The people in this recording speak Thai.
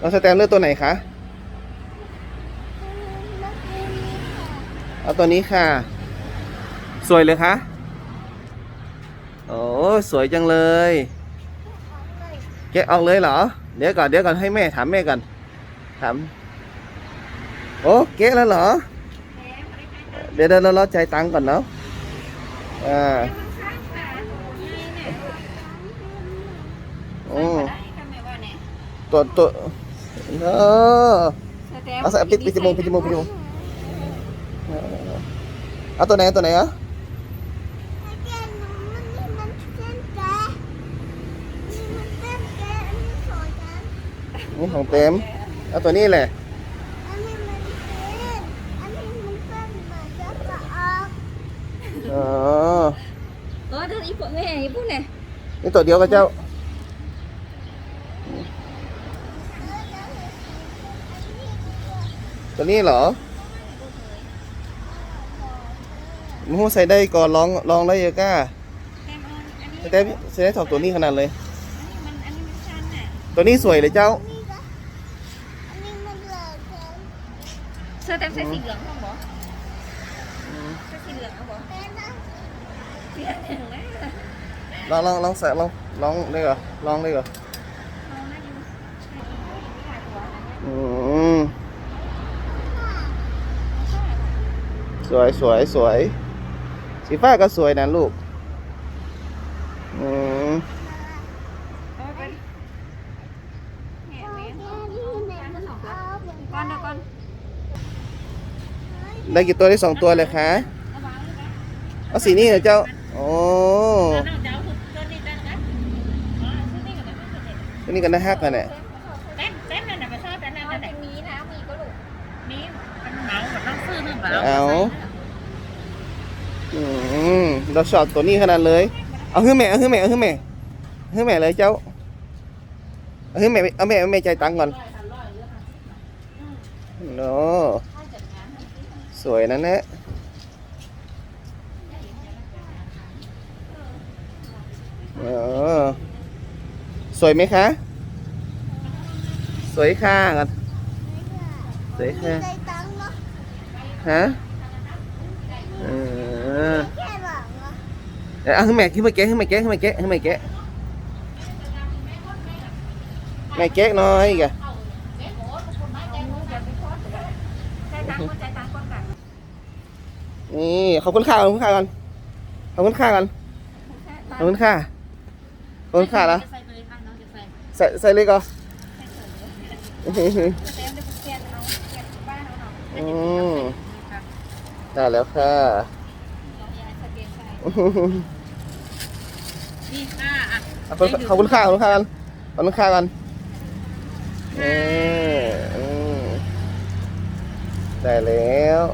น้องสแตมเลือกตัวไหนคะ เอาตัวนี้ค่ะ สวยเลยคะ โอ้สวยจังเลย แกะออกเลยเหรอ เดี๋ยวก่อนเดี๋ยวก่อนให้แม่ถามแม่ก่อน ถาม โอ้แกะแล้วเหรอ เดี๋ยวเดี๋ยวเรารอใจายตังค์ก่อนเนาะ อ่าโอ้ตัวตัว เออเอาใส่ปิดปิดจมูกปิดจมูกปิดจมูกเออเอาตัวไหนเอาตัวไหนอะนี่ของเต็มเอาตัวนี้แหละอ๋อเออเดี๋ยวอีพวกแม่อีพวกเนี่ยนี่ตัวเดียวกับเจ้า ตัวนี้เหรอมึงใส่ได้ก่อนลองลองได้เยอะก้าแต้มเอาอันนี้ใส่ได้ใส่ได้ถอดตัวนี้ขนาดเลยอันนี้มันอันนี้มันชันน่ะตัวนี้สวยเลยเจ้าเสื้อแต้มใส่สีเหลืองของบอใส่สีเหลืองเอาบอเปลี่ยนอย่างไรล่ะลองลองลองใส่ลองลองได้เหรอลองได้เหรอ เอาหน้าอยู่ถ่ายหัวอันเนี้ย อืมส วยสวยสวย สีฟ้าก็สวยนะลูก อืมเอาไปแหม่แหม่ก้อนเดียวก้อนได้กี่ตัวได้สองตัวเลยคะเอาวางเลยไหมเอาสีนี้เหรอเจ้า โอ้เอาเจ้าสุดตัวนี้ได้ไหมอ๋อชุดนี้กับแบบนี้ตัวนี้กันนะฮักกันเนี่ยเต้นเต้นนั่นน่ะไปชอบแต่นั่นน่ะมีนะมีก็ลูกมีมันเหมาแบบต้องซื้อหรือเปล่า เอาอืม เราชอบตัวนี้ขนาดเลย เอาขึ้นแม่เอาขึ้นแม่เอาขึ้นแม่เอาขึ้นแม่เลยเจ้าเอาขึ้นแม่เอาแม่เอาแม่ใจตังก่อนโนสวยนะเนี่ยเออสวยไหมคะ สวยค่ะกันสวยค่ะฮะเออ เอาขึ้นแม่ขึ้นมาแกะขึ้นมาแกะขึ้นมาแกะขึ้นมาแกะแม่แกะหน้อยกะนี่ขอบคุณค่าขอบคุณค่าก่อนขอบคุณค่าก่อนขอบคุณค่าขอบคุณค่าละนะใส่ใส่เลยก็อืมได้แล้วค่ะ เราอยากใส่เปลี่ยนใส่นี่อะอะขอบคุณขอบคุณค่าขอบคุณค่ากันขอบคุณค่ากันนี่อืมได้แล้ว